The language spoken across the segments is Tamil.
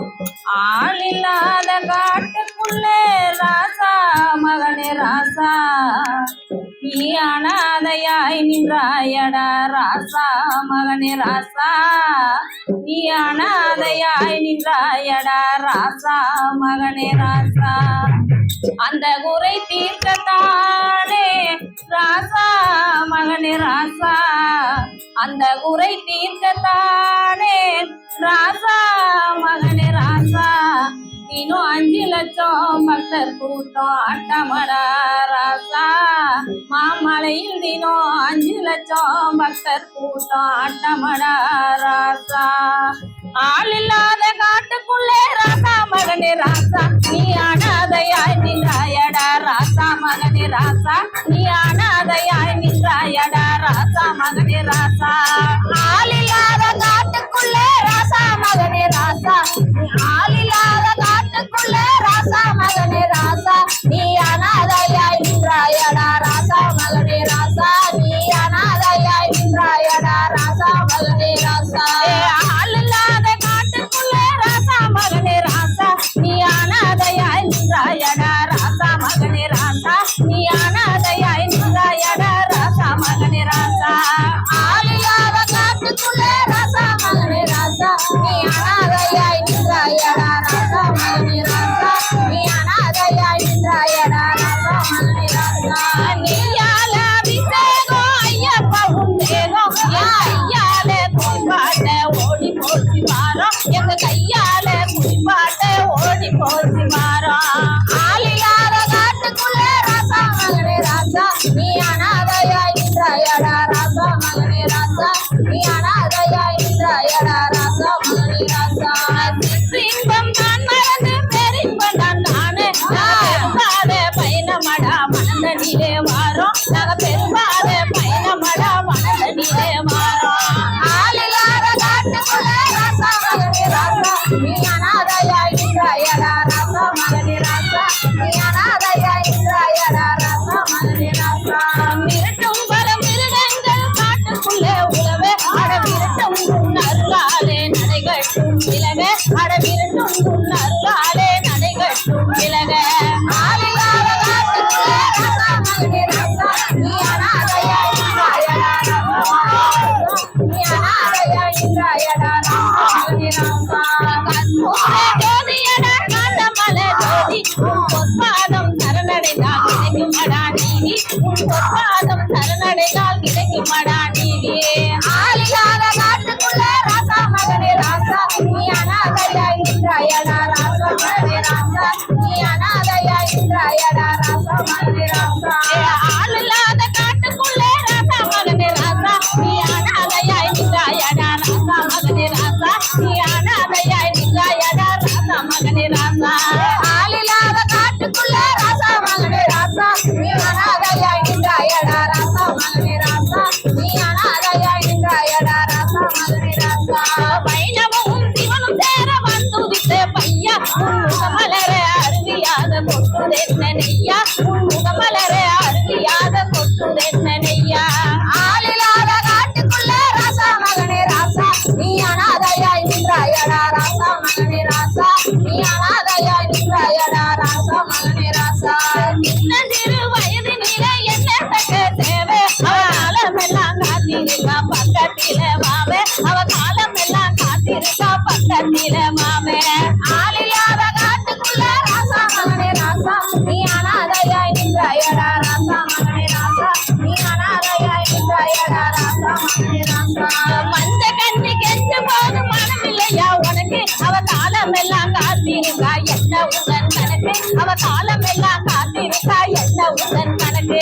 ஆள் இல்லாத காட்டுக்குள்ளே ராசா மகனே ராசா. நீ அனாதையாய் நின்றாயடா ராசா மகனே ராசா. நீ அனாதையாய் நின்றாயடா ராசா மகனே ராசா. அந்த குறை தீர்க்கத்தானே ராசா மகனே ராசா. அந்த குறை தீர்க்கத்தானே ராசா மகனே ராசா. இன்னும் அஞ்சு லட்சம் பக்தர் கூட்டம் அட்டமடா ராசா. மாமலையில் தினம் அஞ்சு லட்சம் பக்தர் கூட்டம் அட்டமடா ராசா. ஆள் இல்லாத காட்டுக்குள்ளே ராசா மகனே ராசா. நீ அனாதையாய் நின்றாயடா ராசா மகனே ராசா. நீ அனாதையாய் நின்றாயடா ராசா மகனே ராசா. ஆள் இல்லாத மகனே ராசா. ஆளில்லாத காட்டுக்குள்ள ராசா மகனே ராசா. நீ 我来 அவ காலம் எல்லாம் காத்திருக்கா என்ன உடன் கணக்கு?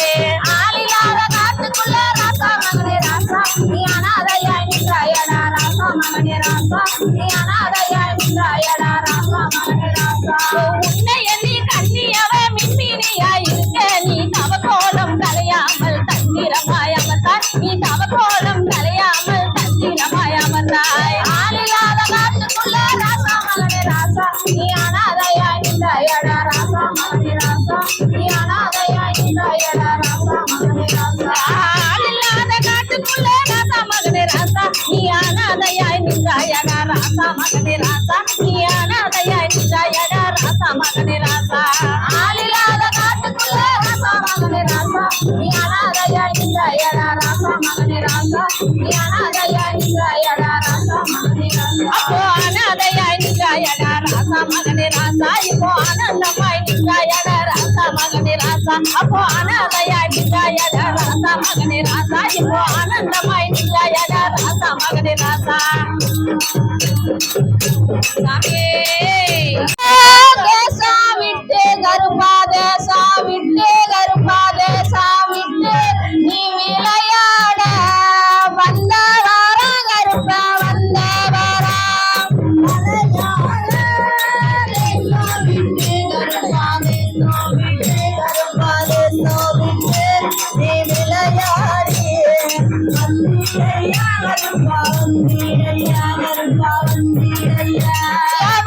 ஆளில்லாத காட்டுக்குள்ள ராசா மகனே ராசா. நீ அனாதையா நின்றாயடா ராசா மகனே ராசா. நீ அனாதையா நின்றாயடா ராசா மகனே ராசா. Yeah. ராசா அப்போ அனாதையாய் நின்றாயடா ராசா மகனே ராசா இப்போ ஆனந்தமாய் நின்றாயடா ராசா மகனே ராசா சாமியே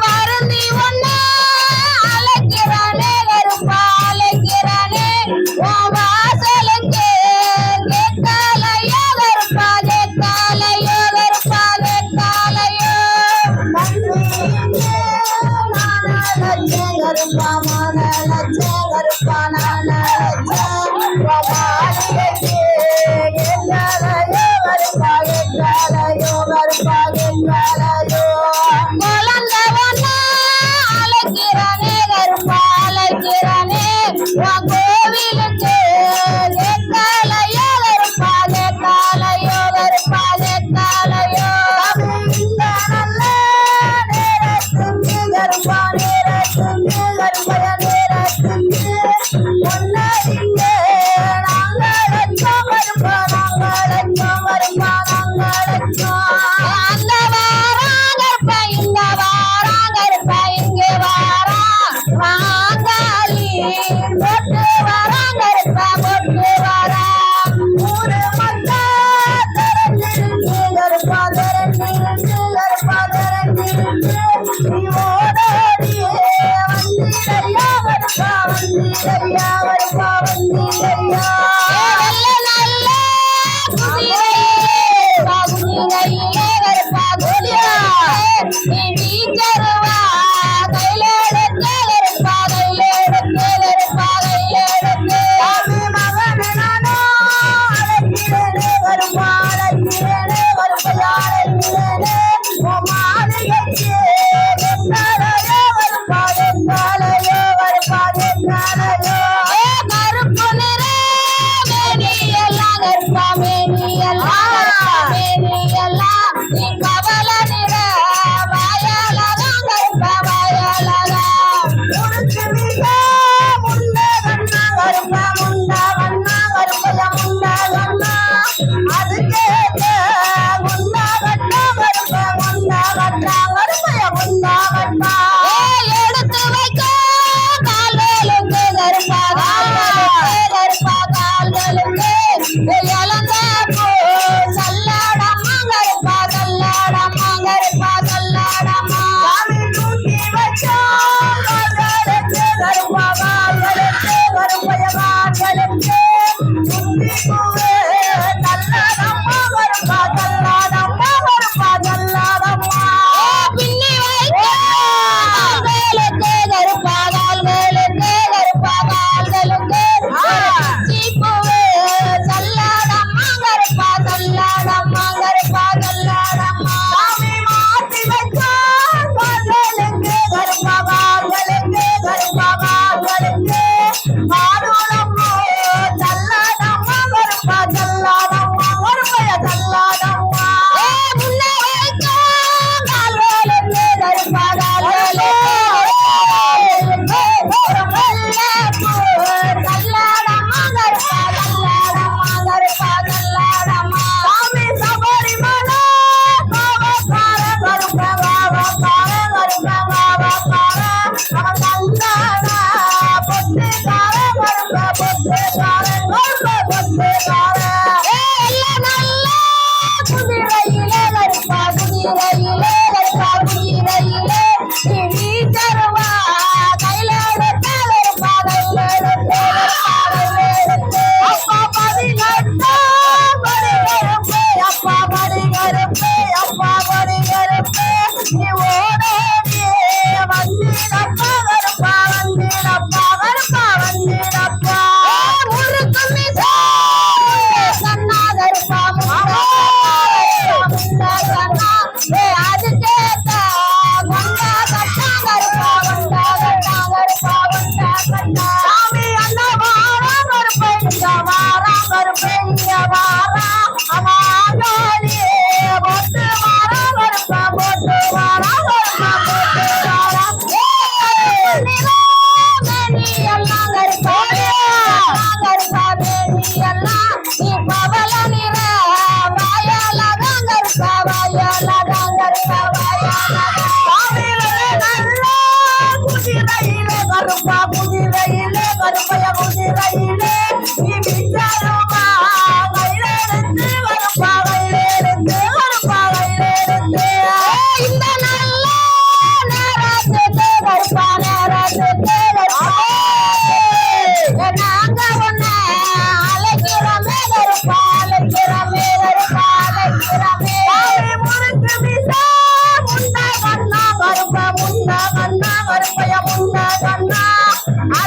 வருந்தி ஒண்ணு அழைக்கிறானே கருப்பா அழைக்கிறானே உன் வாசலுக்கு கேட்கலையோ கருப்பா கேட்கலையோ கருப்பா கேட்கலையோ குழந்தை